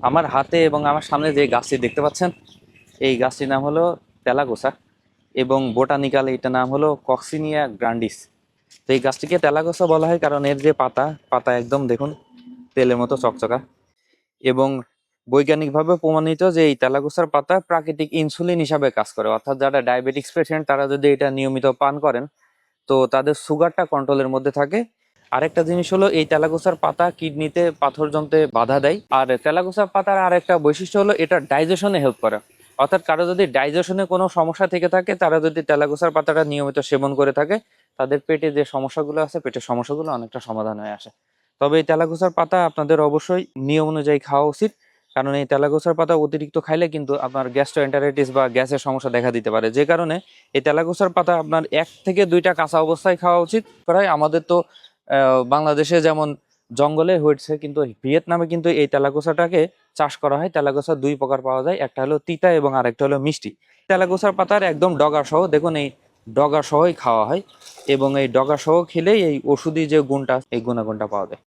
আমার হাতে এবং আমার সামনে যে গাছটি দেখতে পাচ্ছেন, এই গাছটির নাম হলো তেলাগোসা এবং বোটানিক্যাল এটার নাম হলো কক্সিনিয়া গ্রান্ডিস। তো এই গাছটিকে তেলাগোসা বলা হয় কারণ এর যে পাতা পাতা একদম দেখুন তেলের মতো চকচকা এবং বৈজ্ঞানিকভাবে প্রমাণিত যে এই তেলাগোসার পাতা প্রাকৃতিক ইনসুলিন হিসাবে কাজ করে। অর্থাৎ যারা ডায়াবেটিক্স পেশেন্ট, তারা যদি এটা নিয়মিত পান করেন, তো তাদের সুগারটা কন্ট্রোলের মধ্যে থাকে আরেকটা জিনিস হলো এই তেলাগোসার পাতা কিডনিতে পাথর জমতে বাধা দেয়। আর তেলাগোসার পাতার আরেকটা বৈশিষ্ট্য হলো এটা ডাইজেশনে হেল্প করে। অর্থাৎ কারও যদি ডাইজেশনে কোনো সমস্যা থেকে থাকে, তারা যদি তেলাগোসার পাতাটা নিয়মিত সেবন করে থাকে, তাদের পেটে যে সমস্যাগুলো আছে, পেটের সমস্যাগুলো অনেকটা সমাধান হয়ে আসে। তবে এই তেলাগোসার পাতা আপনাদের অবশ্যই নিয়ম অনুযায়ী খাওয়া উচিত। কারণ এই তেলাগোসার পাতা অতিরিক্ত খাইলে কিন্তু আপনার গ্যাস্ট্রোএন্টারাইটিস বা গ্যাসের সমস্যা দেখা দিতে পারে। যে কারণে এই তেলাগোসার পাতা আপনার এক থেকে দুইটা কাঁচা অবস্থায় খাওয়া উচিত। প্রায় আমাদের তো বাংলাদেশে যেমন জঙ্গলে হয়েছে, কিন্তু ভিয়েতনামে কিন্তু এই তেলাগোসাটাকে চাষ করা হয়। তেলাগোসা দুই প্রকার পাওয়া যায়, একটা হলো তিতা এবং আরেকটা হলো মিষ্টি। তেলাগোসার পাতার একদম ডগা সহ দেখুন এই ডগা সহই খাওয়া হয় এবং এই ডগা সহ খেলেই এই ওষুধি যে গুণটা এই গুণাগুণটা পাওয়া যায়।